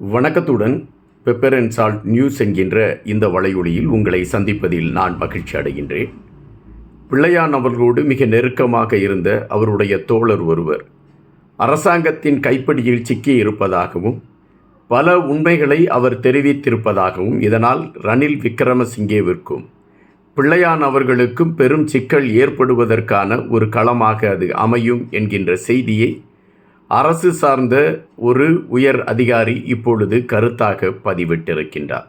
வணக்கத்துடன் pepper and salt news என்கின்ற இந்த வலையொலியில் உங்களை சந்திப்பதில் நான் மகிழ்ச்சி அடைகின்றேன். பிள்ளையான் அவர்களோடு மிக நெருக்கமாக இருந்த அவருடைய தோழர் ஒருவர் அரசாங்கத்தின் கைப்பிடியில் சிக்கி இருப்பதாகவும் பல உண்மைகளை அவர் தெரிவித்திருப்பதாகவும் இதனால் ரணில் விக்ரமசிங்கேவிற்கும் பிள்ளையான் அவர்களுக்கும் பெரும் சிக்கல் ஏற்படுவதற்கான ஒரு களமாக அது அமையும் என்கின்ற செய்தியை அரசு சார்ந்த ஒரு உயர் அதிகாரி இப்பொழுது கருத்தாக பதிவிட்டிருக்கின்றார்.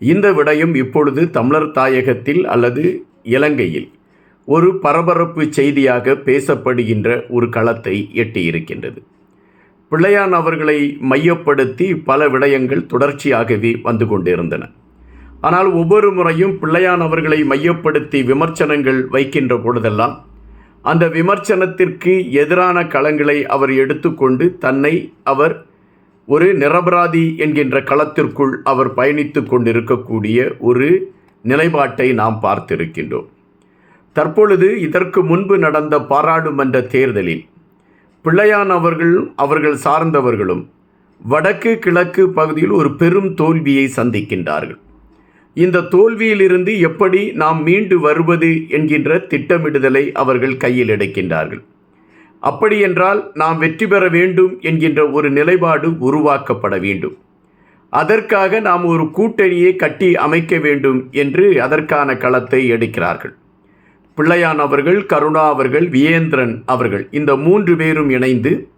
இந்த விடயம் இப்பொழுது தமிழர் தாயகத்தில் அல்லது இலங்கையில் ஒரு பரபரப்பு செய்தியாக பேசப்படுகின்ற ஒரு களத்தை எட்டியிருக்கின்றது. பிள்ளையான் அவர்களை மையப்படுத்தி பல விடயங்கள் தொடர்ச்சியாகவே வந்து கொண்டிருந்தன. ஆனால் ஒவ்வொரு முறையும் பிள்ளையான் அவர்களை மையப்படுத்தி விமர்சனங்கள் வைக்கின்ற பொழுதெல்லாம் அந்த விமர்சனத்திற்கு எதிரான களங்களை அவர் எடுத்துக்கொண்டு தன்னை அவர் ஒரு நிரபராதி என்கின்ற களத்திற்குள் அவர் பயணித்து கொண்டிருக்கக்கூடிய ஒரு நிலைப்பாட்டை நாம் பார்த்திருக்கின்றோம். தற்பொழுது இதற்கு முன்பு நடந்த பாராளுமன்ற தேர்தலில் பிள்ளையான் அவர்கள் அவர்கள் சார்ந்தவர்களும் வடக்கு கிழக்கு பகுதியில் ஒரு பெரும் தோல்வியை சந்திக்கின்றார்கள். இந்த தோல்வியிலிருந்து எப்படி நாம் மீண்டு வருவது என்கின்ற திட்டமிடுதலை அவர்கள் கையில் எடுக்கின்றார்கள். அப்படியென்றால் நாம் வெற்றி பெற வேண்டும் என்கின்ற ஒரு நிலைப்பாடு உருவாக்கப்பட வேண்டும். அதற்காக நாம் ஒரு கூட்டணியை கட்டி அமைக்க வேண்டும் என்று அதற்கான களத்தை எடுக்கிறார்கள். பிள்ளையான் அவர்கள் கருணா அவர்கள் வியேந்திரன் அவர்கள் இந்த மூன்று பேரும் இணைந்து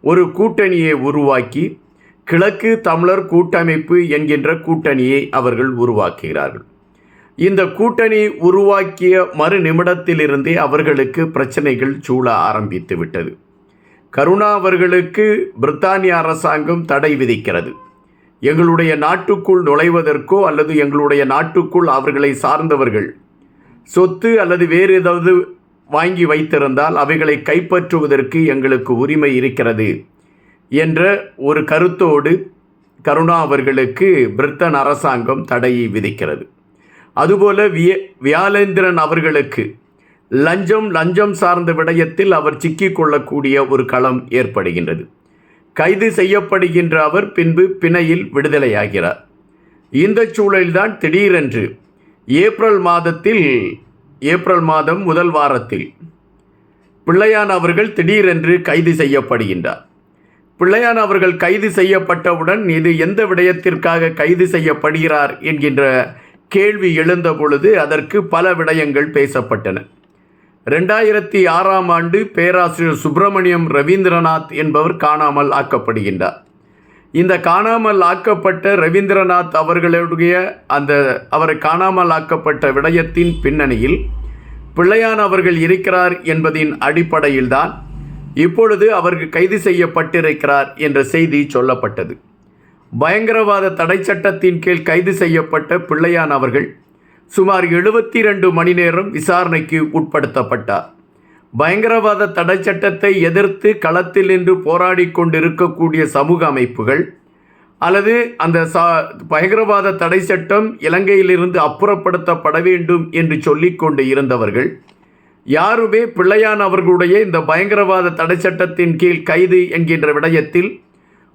ஒரு கூட்டணியை உருவாக்கி கிழக்கு தமிழர் கூட்டமைப்பு என்கின்ற கூட்டணியை அவர்கள் உருவாக்குகிறார்கள். இந்த கூட்டணி உருவாக்கிய மறு நிமிடத்திலிருந்தே அவர்களுக்கு பிரச்சனைகள் சூழ ஆரம்பித்து விட்டது. கருணா அவர்களுக்கு பிரித்தானிய அரசாங்கம் தடை விதிக்கிறது. எங்களுடைய நாட்டுக்குள் நுழைவதற்கோ அல்லது எங்களுடைய நாட்டுக்குள் அவர்களை சார்ந்தவர்கள் சொத்து அல்லது வேறு ஏதாவது வாங்கி வைத்திருந்தால் அவைகளை கைப்பற்றுவதற்கு எங்களுக்கு உரிமை இருக்கிறது. என்ற ஒரு கருத்தோடு கருணா அவர்களுக்கு பிரிட்டன் அரசாங்கம் தடையை விதிக்கிறது. அதுபோல விய வியாலேந்திரன் அவர்களுக்கு லஞ்சம் லஞ்சம் சார்ந்த விடயத்தில் அவர் சிக்கிக்கொள்ளக்கூடிய ஒரு களம் ஏற்படுகின்றது. கைது செய்யப்படுகின்ற அவர் பின்பு பிணையில் விடுதலையாகிறார். இந்த சூழலில்தான் திடீரென்று ஏப்ரல் மாதத்தில் ஏப்ரல் மாதம் முதல் வாரத்தில் பிள்ளையான் அவர்கள் திடீரென்று கைது செய்யப்படுகின்றார். பிள்ளையான் அவர்கள் கைது செய்யப்பட்டவுடன் இது எந்த விடயத்திற்காக கைது செய்யப்படுகிறார் என்கின்ற கேள்வி எழுந்த பொழுது அதற்கு பல விடயங்கள் பேசப்பட்டன. ரெண்டாயிரத்தி ஆறாம் ஆண்டு பேராசிரியர் சுப்பிரமணியம் ரவீந்திரநாத் என்பவர் காணாமல் ஆக்கப்படுகின்றார். இந்த காணாமல் ஆக்கப்பட்ட ரவீந்திரநாத் அவர்களுடைய அந்த அவரை காணாமல் ஆக்கப்பட்ட விடயத்தின் பின்னணியில் பிள்ளையான் அவர்கள் இருக்கிறார் என்பதின் அடிப்படையில்தான் இப்பொழுது அவருக்கு கைது செய்யப்பட்டிருக்கிறார் என்ற செய்தி சொல்லப்பட்டது. பயங்கரவாத தடை சட்டத்தின் கீழ் கைது செய்யப்பட்ட பிள்ளையான் அவர்கள் சுமார் எழுபத்தி ரெண்டு மணி நேரம் விசாரணைக்கு உட்படுத்தப்பட்டார். பயங்கரவாத தடை சட்டத்தை எதிர்த்து களத்தில் நின்று போராடி கொண்டிருக்கக்கூடிய சமூக அமைப்புகள் அல்லது அந்த சா பயங்கரவாத தடை சட்டம் இலங்கையிலிருந்து அப்புறப்படுத்தப்பட வேண்டும் என்று சொல்லிக்கொண்டு இருந்தவர்கள் யாருமே பிள்ளையான் அவர்களுடைய இந்த பயங்கரவாத தடை சட்டத்தின் கீழ் கைது என்கின்ற விடயத்தில்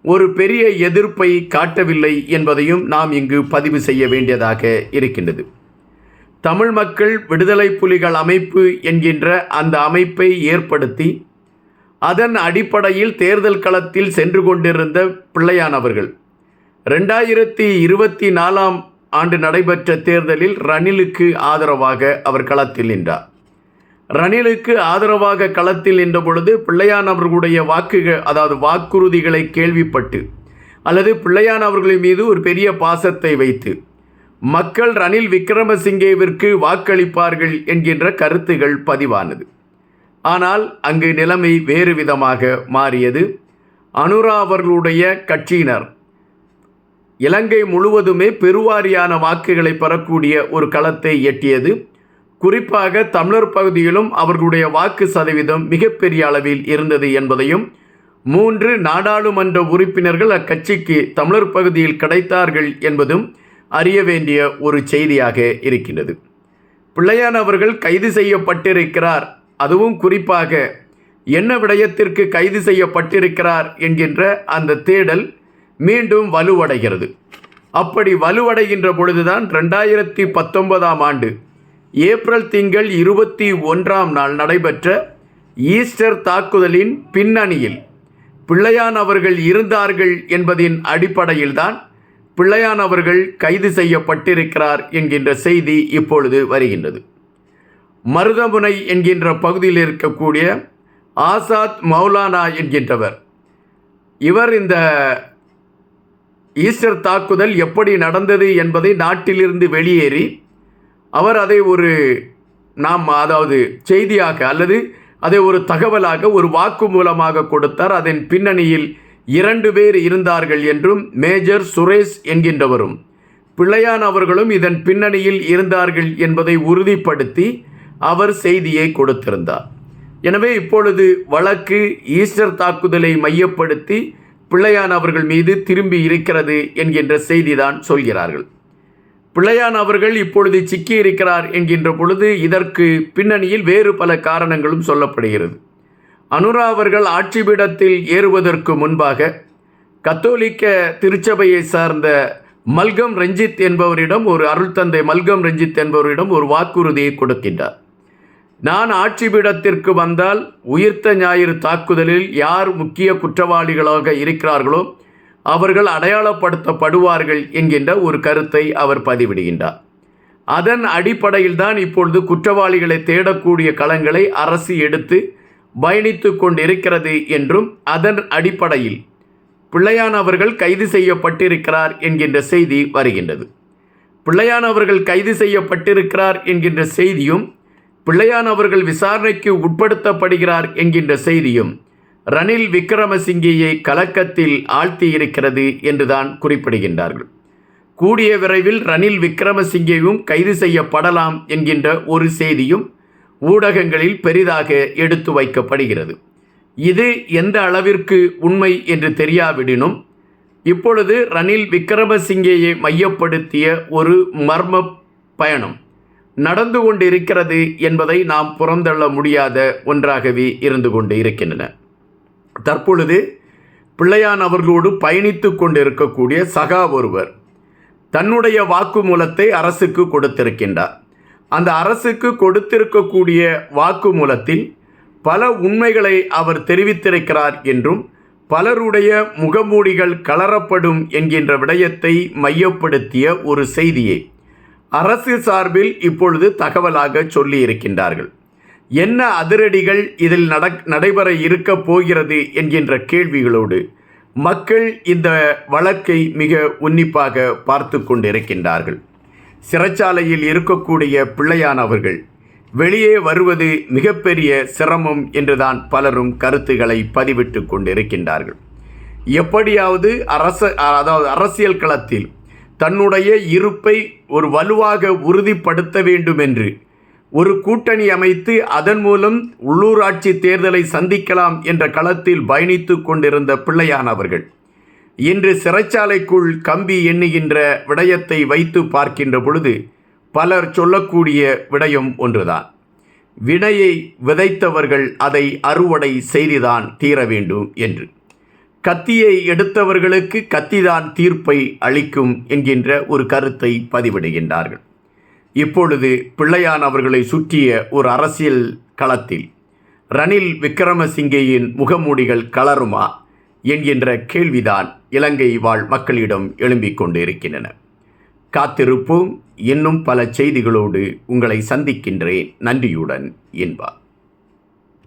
ஒரு பெரிய எதிர்ப்பை காட்டவில்லை என்பதையும் நாம் இங்கு பதிவு செய்ய வேண்டியதாக இருக்கின்றது. தமிழ் மக்கள் விடுதலை புலிகள் அமைப்பு என்கின்ற அந்த அமைப்பை ஏற்படுத்தி அதன் அடிப்படையில் தேர்தல் களத்தில் சென்று கொண்டிருந்த பிள்ளையான் அவர்கள் ரெண்டாயிரத்தி இருபத்தி நாலாம் ஆண்டு நடைபெற்ற தேர்தலில் ரணிலுக்கு ஆதரவாக அவர் களத்தில் நின்றார். ரணிலுக்கு ஆதரவாக களத்தில் நின்ற பொழுது பிள்ளையான் அவர்களுடைய வாக்குகள் அதாவது வாக்குறுதிகளை கேள்விப்பட்டு அல்லது பிள்ளையான் அவர்களின் மீது ஒரு பெரிய பாசத்தை வைத்து மக்கள் ரணில் விக்ரமசிங்கேவிற்கு வாக்களிப்பார்கள் என்கின்ற கருத்துகள் பதிவானது. ஆனால் அங்கு நிலைமை வேறு விதமாக மாறியது. அனுரா அவர்களுடைய கட்சியினர் இலங்கை முழுவதுமே பெருவாரியான வாக்குகளை பெறக்கூடிய ஒரு களத்தை எட்டியது. குறிப்பாக தமிழர் பகுதியிலும் அவர்களுடைய வாக்கு சதவீதம் மிகப்பெரிய அளவில் இருந்தது என்பதையும் மூன்று நாடாளுமன்ற உறுப்பினர்கள் அக்கட்சிக்கு தமிழர் பகுதியில் கிடைத்தார்கள் என்பதும் அறிய வேண்டிய ஒரு செய்தியாக இருக்கின்றது. பிள்ளையான் அவர்கள் கைது செய்யப்பட்டிருக்கிறார். அதுவும் குறிப்பாக என்ன விடயத்திற்கு கைது செய்யப்பட்டிருக்கிறார்? என்கின்ற அந்த தேடல் மீண்டும் வலுவடைகிறது. அப்படி வலுவடைகின்ற பொழுதுதான் ரெண்டாயிரத்தி பத்தொன்பதாம் ஆண்டு ஏப்ரல் திங்கள் இருபத்தி ஒன்றாம் நாள் நடைபெற்ற ஈஸ்டர் தாக்குதலின் பின்னணியில் பிள்ளையான் அவர்கள் இருந்தார்கள் என்பதின் அடிப்படையில்தான் பிள்ளையான் அவர்கள் கைது செய்யப்பட்டிருக்கிறார் என்கின்ற செய்தி இப்பொழுது வருகின்றது. மருதமுனை என்கின்ற பகுதியில் இருக்கக்கூடிய ஆசாத் மௌலானா என்கின்றவர். இவர் இந்த ஈஸ்டர் தாக்குதல் எப்படி நடந்தது என்பதை நாட்டிலிருந்து வெளியேறி அவர் அதை ஒரு நாம் அதாவது செய்தியாக அல்லது அதை ஒரு தகவலாக ஒரு வாக்குமூலமாக கொடுத்தார். அதன் பின்னணியில் இரண்டு பேர் இருந்தார்கள் என்றும் மேஜர் சுரேஷ் என்கின்றவரும். பிள்ளையான் அவர்களும் இதன் பின்னணியில் இருந்தார்கள் என்பதை உறுதிப்படுத்தி அவர் செய்தியை கொடுத்திருந்தார். எனவே இப்பொழுது வழக்கு ஈஸ்டர் தாக்குதலை மையப்படுத்தி பிள்ளையான் அவர்கள் மீது திரும்பி இருக்கிறது என்கின்ற செய்திதான் சொல்கிறார்கள். பிள்ளையான் அவர்கள் இப்பொழுது சிக்கியிருக்கிறார் என்கின்ற பொழுது இதற்கு பின்னணியில் வேறு பல காரணங்களும் சொல்லப்படுகிறது. அனுரா அவர்கள் ஆட்சிபீடத்தில் ஏறுவதற்கு முன்பாக கத்தோலிக்க திருச்சபையை சார்ந்த மல்கம் ரஞ்சித் என்பவரிடம் ஒரு அருள் தந்தை மல்கம் ரஞ்சித் என்பவரிடம் ஒரு வாக்குறுதியை கொடுக்கின்றார். நான் ஆட்சி பீடத்திற்கு வந்தால் உயிர்த்த ஞாயிறு தாக்குதலில் யார் முக்கிய குற்றவாளிகளாக இருக்கிறார்களோ அவர்கள் அடையாளப்படுத்தப்படுவார்கள் என்கின்ற ஒரு கருத்தை அவர் பதிவிடுகின்றார். அதன் அடிப்படையில் தான் இப்பொழுது குற்றவாளிகளை தேடக்கூடிய களங்களை அரசு எடுத்து பயணித்து கொண்டிருக்கிறது என்றும் அதன் அடிப்படையில் பிள்ளையான் அவர்கள் கைது செய்யப்பட்டிருக்கிறார் என்கின்ற செய்தி வருகின்றது. பிள்ளையான் அவர்கள் கைது செய்யப்பட்டிருக்கிறார் என்கின்ற செய்தியும் பிள்ளையான் அவர்கள் விசாரணைக்கு உட்படுத்தப்படுகிறார் என்கின்ற செய்தியும் ரணில் விக்ரமசிங்கேயை கலக்கத்தில் ஆழ்த்தியிருக்கிறது என்றுதான் குறிப்பிடுகின்றார்கள். கூடிய விரைவில் ரணில் விக்ரமசிங்கேயும் கைது செய்யப்படலாம் என்கின்ற ஒரு செய்தியும் ஊடகங்களில் பெரிதாக எடுத்து வைக்கப்படுகிறது. இது எந்த அளவிற்கு உண்மை என்று தெரியாவிடினும் இப்பொழுது ரணில் விக்ரமசிங்கேயை மையப்படுத்திய ஒரு மர்ம பயணம் நடந்து கொண்டிருக்கிறது என்பதை நாம் புறந்தள்ள முடியாத ஒன்றாகவே இருந்து கொண்டு இருக்கின்றன. தற்பொழுது பிள்ளையான் அவர்களோடு பயணித்து கொண்டிருக்கக்கூடிய சகா ஒருவர் தன்னுடைய வாக்குமூலத்தை அரசுக்கு கொடுத்திருக்கின்றார். அந்த அரசுக்கு கொடுத்திருக்கக்கூடிய வாக்குமூலத்தில் பல உண்மைகளை அவர் தெரிவித்திருக்கிறார் என்றும் பலருடைய முகமூடிகள் கலரப்படும் என்கின்ற விடயத்தை மையப்படுத்திய ஒரு செய்தியை அரசு சார்பில் இப்பொழுது தகவலாக சொல்லி இருக்கின்றார்கள் என்ன அதிரடிகள் இதில் நடக் நடைபெற இருக்க போகிறது என்கின்ற கேள்விகளோடு மக்கள் இந்த வழக்கை மிக உன்னிப்பாக பார்த்து கொண்டிருக்கின்றார்கள். சிறைச்சாலையில் இருக்கக்கூடிய பிள்ளையானவர்கள் வெளியே வருவது மிகப்பெரிய சிரமம் என்றுதான் பலரும் கருத்துக்களை பதிவிட்டு கொண்டிருக்கின்றார்கள். எப்படியாவது அரச அதாவது அரசியல் களத்தில் தன்னுடைய இருப்பை ஒரு வலுவாக உறுதிப்படுத்த வேண்டும் என்று ஒரு கூட்டணி அமைத்து அதன் மூலம் உள்ளூராட்சி தேர்தலை சந்திக்கலாம் என்ற களத்தில் பயணித்து கொண்டிருந்த பிள்ளையான் அவர்கள் இன்று சிறைச்சாலைக்குள் கம்பி எண்ணுகின்ற விடயத்தை வைத்து பார்க்கின்ற பொழுது பலர் சொல்லக்கூடிய விடயம் ஒன்றுதான். வினையை விதைத்தவர்கள் அதை அறுவடை செய்துதான் தீர வேண்டும் என்று. கத்தியை எடுத்தவர்களுக்கு கத்திதான் தீர்ப்பை அளிக்கும் என்கின்ற ஒரு கருத்தை பதிவிடுகின்றார்கள். இப்பொழுது பிள்ளையான் அவர்களை சுற்றிய ஒரு அரசியல் களத்தில் ரணில் விக்ரமசிங்கேயின் முகமூடிகள் கலருமா என்கின்ற கேள்விதான் இலங்கை வாழ் மக்களிடம் எழும்பிக் கொண்டிருக்கின்றன. காத்திருப்போம். இன்னும் பல செய்திகளோடு உங்களை சந்திக்கின்றேன். நன்றியுடன் என்பார்.